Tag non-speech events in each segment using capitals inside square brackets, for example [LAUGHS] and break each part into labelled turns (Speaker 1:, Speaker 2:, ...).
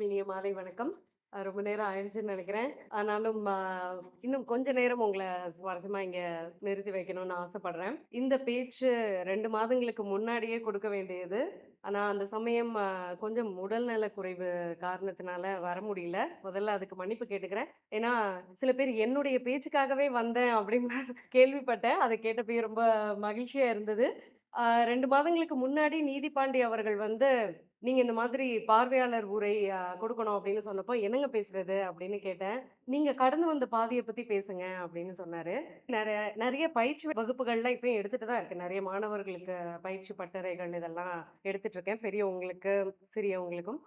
Speaker 1: அனைவருக்கும் இனிய மாலை வணக்கம். ரொம்ப நேரம் ஆயிடுச்சுன்னு நினைக்கிறேன் ஆனாலும் இன்னும் கொஞ்ச நேரம் உங்களை சுவாரஸ்யமாக இங்கே நிறுத்தி வைக்கணும்னு ஆசைப்படுறேன். இந்த பேச்சு ரெண்டு மாதங்களுக்கு முன்னாடியே கொடுக்க வேண்டியது. ஆனால் அந்த சமயம் கொஞ்சம் உடல்நல குறைவு காரணத்தினால வர முடியல. முதல்ல அதுக்கு மன்னிப்பு கேட்டுக்கிறேன். ஏன்னா, சில பேர் என்னுடைய பேச்சுக்காகவே வந்தேன் அப்படின்னு [LAUGHS] கேள்விப்பட்டேன். அதை கேட்டப்பயே ரொம்ப மகிழ்ச்சியாக இருந்தது. ரெண்டு மாதங்களுக்கு முன்னாடி நீதிபாண்டி அவர்கள் வந்து, நீங்கள் இந்த மாதிரி பார்வையாளர் உரை கொடுக்கணும்" அப்படின்னு சொன்னப்போ, "என்னங்க பேசுறது?" அப்படின்னு கேட்டேன். நீங்கள் கடந்து வந்த பாதையை பற்றி பேசுங்க" அப்படின்னு சொன்னார் நிறைய நிறைய பயிற்சி வகுப்புகள்லாம் இப்போயும் எடுத்துகிட்டு தான் இருக்குது நிறைய மாணவர்களுக்கு பயிற்சி பட்டறைகள் இதெல்லாம் எடுத்துட்ருக்கேன் பெரியவங்களுக்கு, சிறியவங்களுக்கும்.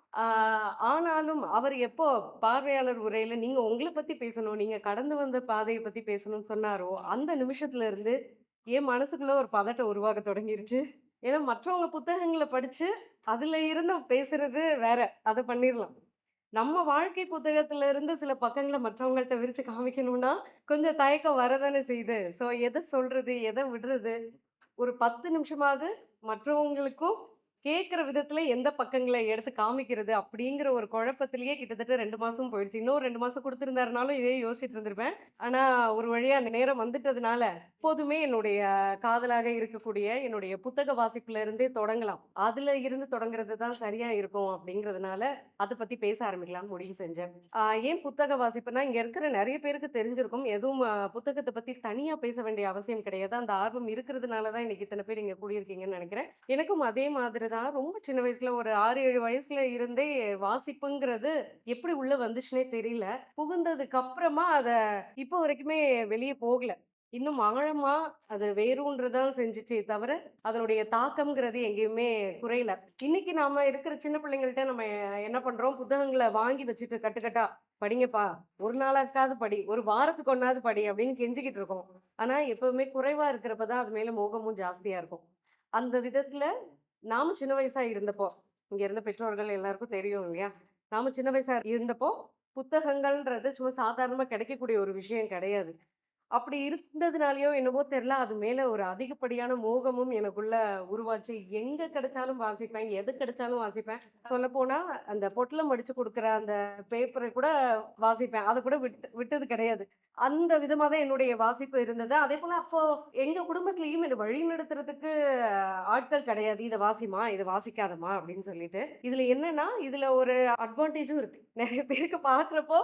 Speaker 1: ஆனாலும் அவர் எப்போ பார்வையாளர் உரையில் நீங்கள் உங்களை பற்றி பேசணும், நீங்கள் கடந்து வந்த பாதையை பற்றி பேசணும்னு சொன்னாரோ, அந்த நிமிஷத்துல இருந்து என் மனசுக்குள்ளே ஒரு பதட்டம் உருவாக தொடங்கிருச்சு. ஏன்னா மற்றவங்க புத்தகங்களை படித்து அதில் இருந்து பேசுறது வேற. அதை பண்ணிடலாம் நம்ம வாழ்க்கை புத்தகத்துல இருந்து சில பக்கங்களை மற்றவங்கள்ட்ட விரித்து காமிக்கணும்னா, கொஞ்சம் தயக்கம் வரதானே செய்யுது. ஸோ எதை சொல்றது? எதை விடுறது? ஒரு 10 நிமிஷமாவது மற்றவங்களுக்கும் கேட்குற விதத்தில் எந்த பக்கங்களை எடுத்து காமிக்கிறது? அப்படிங்கிற ஒரு குழப்பத்திலேயே கிட்டத்தட்ட ரெண்டு மாதம் போயிடுச்சு. இன்னும் ரெண்டு மாதம் கொடுத்துருந்தாருனாலும் இதே யோசிச்சுட்டு இருந்திருப்பேன். ஆனால் ஒரு வழியாக அந்த நேரம் வந்துட்டதுனால, எப்போதுமே என்னுடைய காதலாக இருக்கக்கூடிய என்னுடைய புத்தக வாசிப்புல இருந்தே தொடங்கலாம். அதுல இருந்து தொடங்குறது தான் சரியா இருக்கும் அப்படிங்கிறதுனால, அதை பத்தி பேச ஆரம்பிக்கலாம் முடிவு செஞ்சேன். ஏன் புத்தக வாசிப்புனா இங்க இருக்கிற நிறைய பேருக்கு தெரிஞ்சிருக்கும். எதுவும் புத்தகத்தை பற்றி பத்தி தனியா பேச வேண்டிய அவசியம் கிடையாது. அந்த ஆர்வம் இருக்கிறதுனால தான் இன்னைக்கு இத்தனை பேர் இங்க கூடியிருக்கீங்கன்னு நினைக்கிறேன் எனக்கும் அதே மாதிரி தான் ரொம்ப சின்ன வயசுல ஒரு 6, 7 வயசுல இருந்தே வாசிப்புங்கிறது எப்படி உள்ள வந்துச்சுன்னே தெரியல. புகுந்ததுக்கு அப்புறமா அத இப்போ வரைக்குமே வெளியே போகல. இன்னும் ஆழமா அது வேரூன்ற தான் செஞ்சுச்சே தவிர, அதனுடைய தாக்கம்ங்கிறது எங்கேயுமே குறையல. இன்னைக்கு நாம இருக்கிற சின்ன பிள்ளைங்கள்ட்ட நம்ம என்ன பண்றோம், புத்தகங்களை வாங்கி வச்சுட்டு கட்டுக்கட்டா, "படிங்கப்பா, ஒரு நாளாக்காவது படி, ஒரு வாரத்துக்கு ஒண்ணாவது படி" அப்படின்னு கெஞ்சிக்கிட்டு இருக்கோம். ஆனா, எப்பவுமே குறைவா இருக்கிறப்ப தான் அது மேல மோகமும் ஜாஸ்தியா இருக்கும். அந்த விதத்துல நாம சின்ன வயசா இருந்தப்போ, இங்க இருந்த பெற்றோர்கள் எல்லாருக்கும் தெரியும் இல்லையா? நாம சின்ன வயசா இருந்தப்போ, புத்தகங்கள்ன்றது சும்மா சாதாரணமாக கிடைக்கக்கூடிய ஒரு விஷயம் கிடையாது. அப்படி இருந்ததுனாலயோ என்னவோ தெரில அது மேலே ஒரு அதிகப்படியான மோகமும் எனக்குள்ள உருவாச்சு. எங்கே கிடைச்சாலும் வாசிப்பேன். எது கிடைச்சாலும் வாசிப்பேன். சொல்லப்போனால் அந்த பொட்டலம் மடித்து கொடுக்குற அந்த பேப்பரை கூட வாசிப்பேன். அதை கூட விட்டு விட்டது கிடையாது. அந்த விதமாக தான் என்னுடைய வாசிப்பு இருந்தது. அதே போல் அப்போது எங்கள் குடும்பத்துலேயும் என்னை வழி வழிநடத்துறதுக்கு ஆட்கள் கிடையாது. இதை வாசிமா இதை வாசிக்காதமா அப்படின்னு சொல்லிட்டு. இதில் என்னன்னா, இதில் ஒரு அட்வான்டேஜும் இருக்குது நிறைய பேருக்கு பார்க்குறப்போ,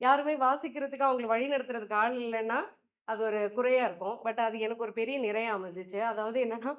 Speaker 1: யாருமே வாசிக்கிறதுக்கு அவங்கள வழிநடத்துறதுக்கு ஆள் இல்லைன்னா அது ஒரு குறையாக இருக்கும். பட் அது எனக்கு ஒரு பெரிய நிறையா அமைஞ்சிச்சு அதாவது என்னன்னா,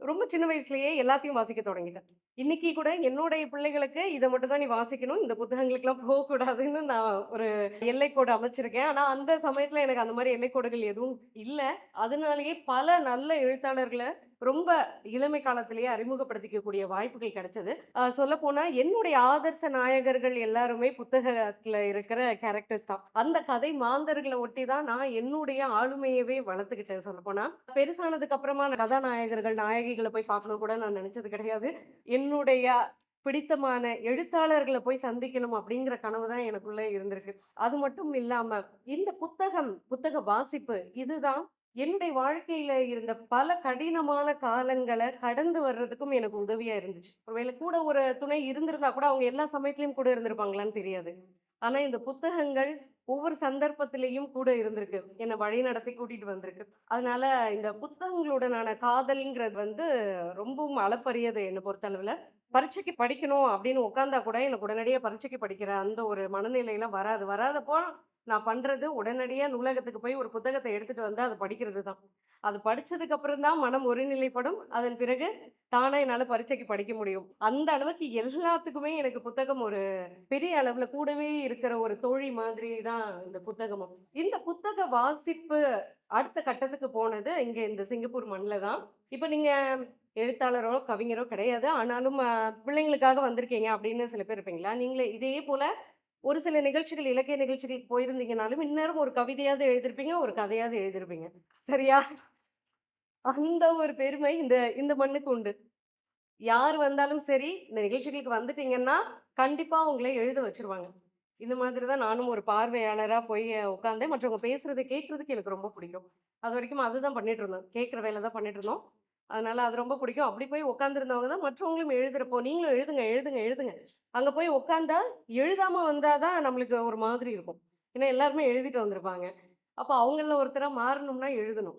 Speaker 1: ரொம்ப சின்ன வயசுலேயே எல்லாத்தையும் வாசிக்க தொடங்கிட்டேன். இன்னைக்கு கூட என்னுடைய பிள்ளைகளுக்கு இதை மட்டும் தான் நீ வாசிக்கணும். இந்த புத்தகங்களுக்கெல்லாம் போகக்கூடாதுன்னு நான் ஒரு எல்லைக்கோடு அமைச்சிருக்கேன். ஆனால் அந்த சமயத்தில் எனக்கு அந்த மாதிரி எல்லைக்கோடுகள் எதுவும் இல்லை அதனாலேயே பல நல்ல எழுத்தாளர்களை ரொம்ப இளமை காலத்திலேயே அறிமுகப்படுத்திக்கக்கூடிய வாய்ப்புகள் கிடைச்சது. சொல்ல போனால் என்னுடைய ஆதர்ச நாயகர்கள் எல்லாருமே புத்தகத்தில் இருக்கிற கேரக்டர்ஸ் தான். அந்த கதை மாந்தர்களை ஒட்டி தான் நான் என்னுடைய ஆளுமையவே வளர்த்துக்கிட்டேன் சொல்லப்போனா. பெருசானதுக்கு அப்புறமா கதாநாயகர்கள், நாயகிகளை போய் பார்க்கணும் கூட நான் நினச்சது கிடையாது. என்னுடைய பிடித்தமான எழுத்தாளர்களை போய் சந்திக்கணும் அப்படிங்கிற கனவு தான் எனக்குள்ளே இருந்திருக்கு. அது மட்டும் இல்லாமல் இந்த புத்தகம், புத்தக வாசிப்பு இதுதான் என்னுடைய வாழ்க்கையில இருந்த பல கடினமான காலங்களை கடந்து வர்றதுக்கும் எனக்கு உதவியா இருந்துச்சு. ஒருவேளை கூட ஒரு துணை இருந்திருந்தா கூட, அவங்க எல்லா சமயத்திலயும் கூட இருந்திருப்பாங்களான்னு தெரியாது. ஆனா, இந்த புத்தகங்கள் ஒவ்வொரு சந்தர்ப்பத்திலையும் கூட இருந்திருக்கு. என்ன வழிநடத்தி கூட்டிட்டு வந்திருக்கு. அதனால இந்த புத்தகங்களுடனான காதல்ங்கிறது வந்து ரொம்பவும் அளப்பரியது என்னை பொறுத்தளவுல. பரீட்சைக்கு படிக்கணும் அப்படின்னு உட்காந்தா கூட, எனக்கு உடனடியாக பரீட்சைக்கு படிக்கிற அந்த ஒரு மனநிலையெல்லாம் வராது. வராதப்போ நான் பண்ணுறது உடனடியாக நூலகத்துக்கு போய் ஒரு புத்தகத்தை எடுத்துகிட்டு வந்து அதை படிக்கிறது தான். அது படிச்சதுக்கு அப்புறம் தான் மனம் ஒருநிலைப்படும். அதன் பிறகு தானே என்னால் பரீட்சைக்கு படிக்க முடியும். அந்த அளவுக்கு எல்லாத்துக்குமே எனக்கு புத்தகம் ஒரு பெரிய அளவில் கூடவே இருக்கிற ஒரு தோழி மாதிரி தான் இந்த புத்தகமும். இந்த புத்தக வாசிப்பு அடுத்த கட்டத்துக்கு போனது இங்கே இந்த சிங்கப்பூர் மண்ணில் தான். இப்போ நீங்கள் எழுத்தாளரோ, கவிஞரோ கிடையாது. ஆனாலும் பிள்ளைங்களுக்காக வந்திருக்கீங்க அப்படின்னு சில பேர் இருப்பீங்களா? நீங்களே இதே போல ஒரு சில நிகழ்ச்சிகள், இலக்கிய நிகழ்ச்சிகளுக்கு போயிருந்தீங்கனாலும், இந்நேரம் ஒரு கவிதையாவது எழுதியிருப்பீங்க, ஒரு கதையாவது எழுதியிருப்பீங்க. சரியா? அந்த ஒரு பெருமை இந்த இந்த மண்ணுக்கு உண்டு. யார் வந்தாலும் சரி, இந்த நிகழ்ச்சிகளுக்கு வந்துட்டீங்கன்னா, கண்டிப்பாக உங்களை எழுத வச்சுருவாங்க. இந்த மாதிரி தான் நானும் ஒரு பார்வையாளராக போய் உட்காந்தேன் மற்றவங்க பேசுகிறது கேட்குறதுக்கு எனக்கு ரொம்ப பிடிக்கும். அது வரைக்கும் அதுதான் பண்ணிட்டு இருந்தோம். கேட்குற வேலை தான் பண்ணிட்டு இருந்தோம். அதனால அது ரொம்ப பிடிக்கும். அப்படி போய் உட்காந்துருந்தவங்க தான் மற்றவங்களும் எழுதுறப்போ, நீங்களும் எழுதுங்க, எழுதுங்க, எழுதுங்க. அங்க போய் உட்காந்தா, எழுதாம வந்தா தான் நம்மளுக்கு ஒரு மாதிரி இருக்கும். ஏன்னா எல்லாருமே எழுதிட்டு வந்திருப்பாங்க. அப்போ அவங்கள ஒருத்தராக மாறணும்னா எழுதணும்.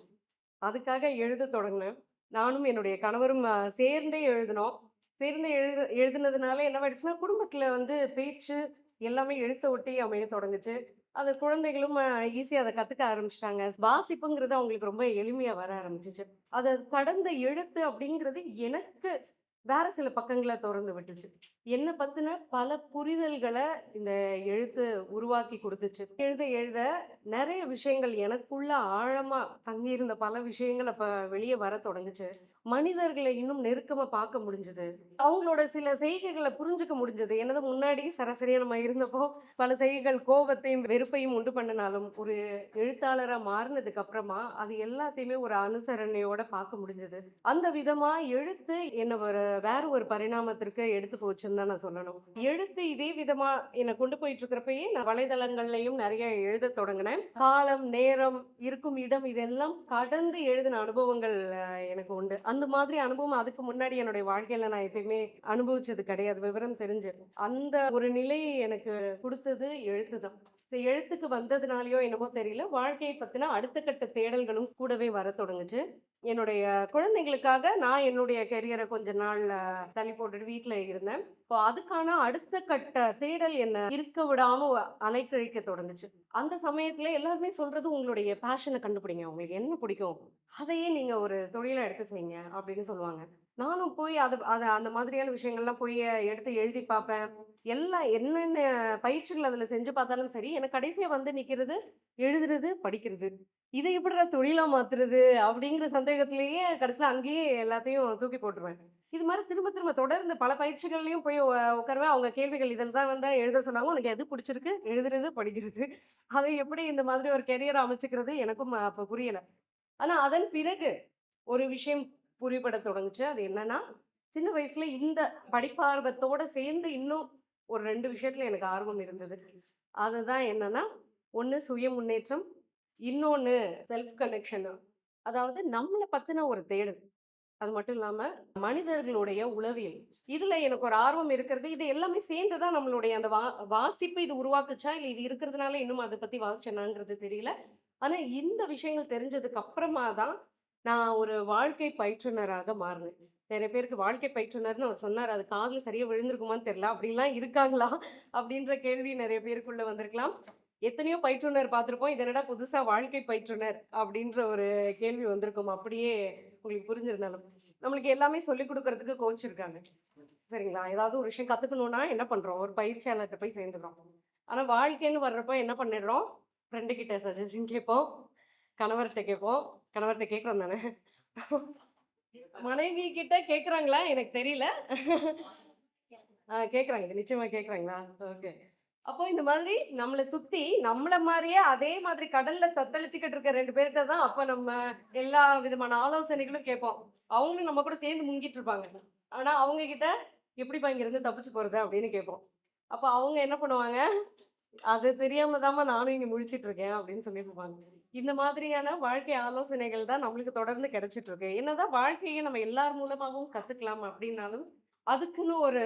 Speaker 1: அதுக்காக எழுதத் தொடங்கினேன் நானும் என்னுடைய கணவரும் சேர்ந்தே எழுதினோம். சேர்ந்து எழுது எழுதுனதுனால என்னவாயிடுச்சுன்னா, குடும்பத்தில் வந்து பேச்சு எல்லாமே எழுத்த ஒட்டி அமைய தொடங்குச்சு. அது குழந்தைகளும் ஈஸியாக அதை கற்றுக்க ஆரம்பிச்சிட்டாங்க வாசிப்புங்கிறது அவங்களுக்கு ரொம்ப எளிமையாக வர ஆரம்பிச்சிச்சு அதை கடந்த எழுத்து அப்படிங்கிறது எனக்கு வேற சில பக்கங்களை தொறந்து விட்டுச்சு. என்னை பத்தின பல புரிதல்களை இந்த எழுத்து உருவாக்கி கொடுத்துச்சு எழுத எழுத நிறைய விஷயங்கள் எனக்குள்ள ஆழமா தங்கியிருந்த பல விஷயங்கள் அப்ப வெளியே வர தொடங்குச்சு. மனிதர்களை இன்னும் நெருக்கமா பார்க்க முடிஞ்சது. அவங்களோட சில செய்கைகளை புரிஞ்சுக்க முடிஞ்சது. என்னது முன்னாடி சராசரியா நம்ம இருந்தப்போ, பல செய்கைகள் கோபத்தையும், வெறுப்பையும் உண்டு பண்ணினாலும் ஒரு எழுத்தாளரா மாறினதுக்கு அப்புறமா, அது எல்லாத்தையுமே ஒரு அனுசரணையோட பார்க்க முடிஞ்சது. அந்த விதமா எழுத்து என்ன ஒரு வேற ஒரு பரிணாமத்திற்கு எடுத்து போச்சுன்னு தான் நான் சொல்லணும். எழுத்து இதே விதமா என்னை கொண்டு போயிட்டு இருக்கிறப்பயே, நான் வலைதளங்கள்லையும் நிறைய எழுதத் தொடங்கினேன் காலம், நேரம், இருக்கும் இடம் இதெல்லாம் கடந்து எழுதின அனுபவங்கள் எனக்கு உண்டு. அந்த மாதிரி அனுபவம் அதுக்கு முன்னாடி என்னுடைய வாழ்க்கையில நான் எப்பயுமே அனுபவிச்சது கிடையாது. விவரம் தெரிஞ்சு. அந்த ஒரு நிலையை எனக்கு கொடுத்தது எழுத்து தான். இந்த எழுத்துக்கு வந்ததுனாலையோ என்னமோ தெரியல, வாழ்க்கையை பற்றின அடுத்த கட்ட தேடல்களும் கூடவே வர தொடங்குச்சு. என்னுடைய குழந்தைகளுக்காக நான் என்னுடைய கெரியரை கொஞ்ச நாள் தள்ளி போட்டுட்டு வீட்டில் இருந்தேன். இப்போ அதுக்கான அடுத்த கட்ட தேடல் என்ன இருக்க விடாம அலைக்கழிக்க தொடங்குச்சு. அந்த சமயத்துல எல்லாருமே சொல்றது உங்களுடைய பேஷனை கண்டுபிடிங்க. உங்களுக்கு என்ன பிடிக்கும்? அதையே நீங்க ஒரு தொழிலா எடுத்து செய்யுங்க அப்படின்னு சொல்லுவாங்க. நானும் போய் அது அதை அந்த மாதிரியான விஷயங்கள்லாம் போய் எடுத்து எழுதி பார்ப்பேன். எல்லாம் என்னென்ன பயிற்சிகள் அதில் செஞ்சு பார்த்தாலும் சரி, எனக்கு கடைசியாக வந்து நிற்கிறது எழுதுறது, படிக்கிறது. இதை எப்புட்றா தொழிலாக மாற்றுறது அப்படிங்கிற சந்தேகத்திலேயே கடைசியில் அங்கேயே எல்லாத்தையும் தூக்கி போட்டுருவேன். இது மாதிரி திரும்ப திரும்ப தொடர்ந்து பல பயிற்சிகள்லையும் போய் உட்காருவேன். அவங்க கேள்விகள் இதில் தான் வந்து எழுத சொன்னாங்க. உனக்கு எது பிடிச்சிருக்கு? எழுதுறது, படிக்கிறது. அதை எப்படி இந்த மாதிரி ஒரு கெரியரை அமைச்சுக்கிறது எனக்கும் அப்போ புரியலை ஆனால் அதன் பிறகு ஒரு விஷயம் புரிபட தொடங்குச்சு. அது என்னன்னா, சின்ன வயசுல இந்த படிப்பார்வத்தோட சேர்ந்து இன்னும் ஒரு ரெண்டு விஷயத்துல எனக்கு ஆர்வம் இருந்தது. அதுதான் என்னன்னா, ஒன்று சுய முன்னேற்றம், இன்னொன்று செல்ஃப் கனெக்ஷன். அதாவது நம்மளை பத்தின ஒரு தேடல். அது மட்டும் இல்லாம மனிதர்களுடைய உளவியல். இதுல எனக்கு ஒரு ஆர்வம் இருக்கிறது. இது எல்லாமே சேர்ந்து தான் நம்மளுடைய அந்த வா வாசிப்பு இது உருவாக்குச்சா? இல்லை இது இருக்கிறதுனால இன்னும் அதை பத்தி வாசிச்சேனாங்கிறது தெரியல. ஆனா இந்த விஷயங்கள் தெரிஞ்சதுக்கு அப்புறமா தான், நான் ஒரு வாழ்க்கை பயிற்றுனராக மாறுனேன். நிறைய பேருக்கு வாழ்க்கை பயிற்றுனர்னு அவர் சொன்னார் அது காதில் சரியாக விழுந்திருக்குமான்னு தெரில அப்படிலாம் இருக்காங்களா? அப்படின்ற கேள்வி நிறைய பேருக்குள்ளே வந்திருக்கலாம். எத்தனையோ பயிற்றுனர் பார்த்துருப்போம் இதனடா புதுசாக வாழ்க்கை பயிற்றுனர் அப்படின்ற ஒரு கேள்வி வந்திருக்கும். அப்படியே உங்களுக்கு புரிஞ்சிருந்தாலும். நம்மளுக்கு எல்லாமே சொல்லிக் கொடுக்கறதுக்கு கோச் இருக்காங்க. சரிங்களா? ஏதாவது ஒரு விஷயம் கற்றுக்கணுன்னா என்ன பண்ணுறோம் ஒரு பயிற்சியாளர்கிட்ட போய் சேர்ந்துக்கிறோம். ஆனால் வாழ்க்கைன்னு வர்றப்ப என்ன பண்ணிடுறோம்? ஃப்ரெண்டுக்கிட்ட சஜஷன் கேட்போம். கணவர்ட்ட கேட்போம். கணவர்ட்ட கேட்கிறோம் தானே? மனைவி கிட்ட கேட்கறாங்களா? எனக்கு தெரியல. ஆ கேட்கறாங்க. நிச்சயமா கேட்கறாங்களா? ஓகே. அப்போ இந்த மாதிரி நம்மள சுத்தி நம்மள மாரியே அதே மாதிரி கடல்ல தத்தளிச்சுக்கிட்டு இருக்க 2 பேர்ட்ட தான் அப்ப நம்ம எல்லா விதமான ஆலோசனைகளும் கேட்போம். அவங்களும் நம்ம கூட சேர்ந்து முங்கிட்டு இருப்பாங்க. ஆனா அவங்க கிட்ட எப்படிப்பா இங்கருந்து தப்பிச்சு போறது? அப்படின்னு கேட்போம். அப்ப அவங்க என்ன பண்ணுவாங்க? அது தெரியாம தாம்மா நானும் இங்க முழிச்சுட்டு இருக்கேன் அப்படின்னு சொல்லிட்டு இருப்பாங்க. இந்த மாதிரியான வாழ்க்கை ஆலோசனைகள் தான் நம்மளுக்கு தொடர்ந்து கிடைச்சிட்டு இருக்கு. என்னதான் வாழ்க்கையை நம்ம எல்லார் மூலமாகவும் கத்துக்கலாம் அப்படின்னாலும், அதுக்குன்னு ஒரு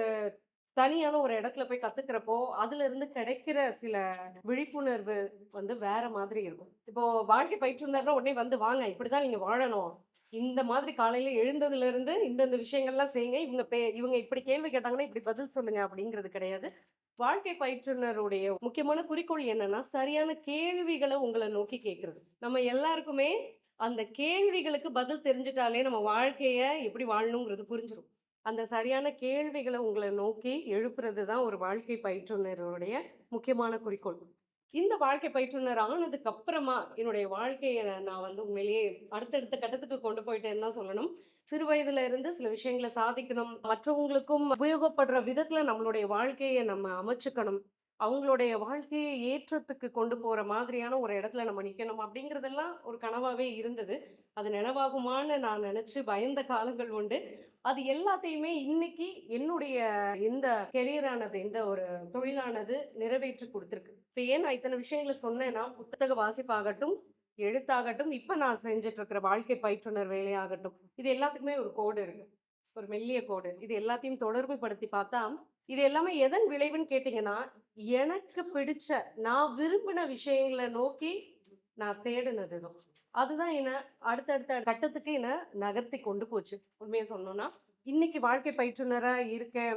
Speaker 1: தனியான ஒரு இடத்துல போய் கத்துக்கிறப்போ, அதிலிருந்து கிடைக்கிற சில விழிப்புணர்வு வந்து வேற மாதிரி இருக்கும். இப்போ வாழ்க்கை பயிற்றுனர்னா உடனே வந்து வாங்க இப்படிதான் நீங்க வாழணும். இந்த மாதிரி காலையில எழுந்ததிலிருந்து இந்தந்த விஷயங்கள்லாம் செய்யுங்க. இவங்க பே இவங்க இப்படி கேள்வி கேட்டாங்கன்னா இப்படி பதில் சொல்லுங்க அப்படிங்கிறது கிடையாது. வாழ்க்கை பயிற்றுனருடைய முக்கியமான குறிக்கோள் என்னன்னா, சரியான கேள்விகளை உங்களை நோக்கி கேட்கறது நம்ம எல்லாருக்குமே அந்த கேள்விகளுக்கு பதில் தெரிஞ்சுட்டாலே நம்ம வாழ்க்கைய எப்படி வாழணுங்கிறது புரிஞ்சிடும் அந்த சரியான கேள்விகளை உங்களை நோக்கி எழுப்புறது தான் ஒரு வாழ்க்கை பயிற்றுனருடைய முக்கியமான குறிக்கோள். இந்த வாழ்க்கை பயிற்றுனர் ஆனதுக்கு அப்புறமா என்னுடைய வாழ்க்கையை நான் வந்து உண்மையிலேயே அடுத்தடுத்த கட்டத்துக்கு கொண்டு போயிட்டேன்னு தான் சொல்லணும். சிறு வயதுல இருந்து சில விஷயங்கள சாதிக்கணும். மற்றவங்களுக்கும் உபயோகப்படுற விதத்துல நம்மளுடைய வாழ்க்கையை நம்ம அமைச்சுக்கணும். அவங்களுடைய வாழ்க்கையை ஏற்றத்துக்கு கொண்டு போற மாதிரியான ஒரு இடத்துல நம்ம நிக்கணும் அப்படிங்கிறதெல்லாம் ஒரு கனவாவே இருந்தது. அது நினைவாகுமான்னு நான் நினச்சி பயந்த காலங்கள் உண்டு. அது எல்லாத்தையுமே இன்னைக்கு என்னுடைய இந்த கெரியரானது, இந்த ஒரு தொழிலானது நிறைவேற்றி கொடுத்துருக்கு இப்போ ஏன் நான் இத்தனை விஷயங்கள சொன்னேன்னா, புத்தக வாசிப்பாகட்டும், எழுத்தாகட்டும், இப்போ நான் செஞ்சுட்டு இருக்கிற வாழ்க்கை பயிற்றுனர் வேலையாகட்டும், இது எல்லாத்துக்குமே ஒரு கோடு இருக்கு. ஒரு மெல்லிய கோடு. இது எல்லாத்தையும் தொடர்பு படுத்தி பார்த்தா, இது எல்லாமே எதன் விளைவுன்னு கேட்டிங்கன்னா எனக்கு பிடிச்ச, நான் விரும்பின விஷயங்களை நோக்கி நான் தேடுனது தான். அதுதான் என்ன அடுத்தடுத்த கட்டத்துக்கு என்ன நகர்த்தி கொண்டு போச்சு. உண்மையை சொன்னோன்னா இன்னைக்கு வாழ்க்கை பயிற்றுனராக இருக்கேன்.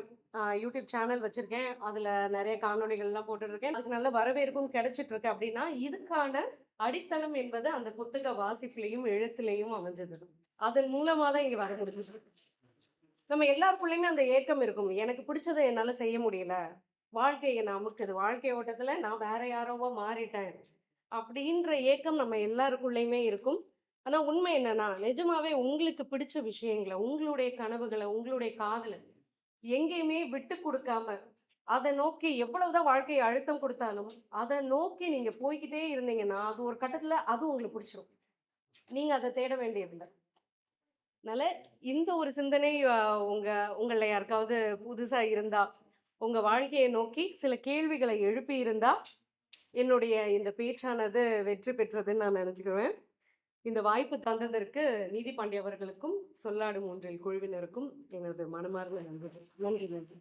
Speaker 1: யூடியூப் சேனல் வச்சுருக்கேன் அதில் நிறைய காணொலிகள்லாம் போட்டுட்டு அதுக்கு நல்ல வரவேற்பும் கிடைச்சிட்ருக்கு அப்படின்னா, இதுக்கான அடித்தளம் என்பது அந்த புத்தக வாசிப்புலையும் எழுத்துலையும் அமைஞ்சது அதன் மூலமா தான் இங்க வர முடிஞ்சது. நம்ம எல்லாருக்குள்ளயுமே அந்த ஏக்கம் இருக்கும். எனக்கு பிடிச்சத என்னால செய்ய முடியல. வாழ்க்கையை நமக்குது அமுக்குது. வாழ்க்கை ஓட்டத்துல நான் வேற யாரோவோ மாறிட்டேன். அப்படின்ற ஏக்கம் நம்ம எல்லாருக்குள்ளயுமே இருக்கும். ஆனா உண்மை என்னன்னா, நிஜமாவே உங்களுக்கு பிடிச்ச விஷயங்களை உங்களுடைய கனவுகளை உங்களுடைய காதலை எங்கேயுமே விட்டு கொடுக்காம அதை நோக்கி எவ்வளவுதான் வாழ்க்கை அழுத்தம் கொடுத்தாலும் அதை நோக்கி நீங்க போய்கிட்டே இருந்தீங்கன்னா, அது ஒரு கட்டத்துல அது உங்களுக்கு பிடிச்சிரும். நீங்க அதை தேட வேண்டியதில்லை அதனால இந்த ஒரு சிந்தனை உங்க உங்கள்ல யாருக்காவது புதுசா இருந்தா, உங்க வாழ்க்கையை நோக்கி சில கேள்விகளை எழுப்பி இருந்தா, என்னுடைய இந்த பேச்சானது வெற்றி பெற்றதுன்னு நான் நெனச்சுக்குவேன். இந்த வாய்ப்பு தந்ததற்கு நீதி பாண்டிய அவர்களுக்கும், சொல்லாடும் ஒன்றில் குழுவினருக்கும் எனது மனமார்ந்த நன்றிகள். நன்றி, நன்றி.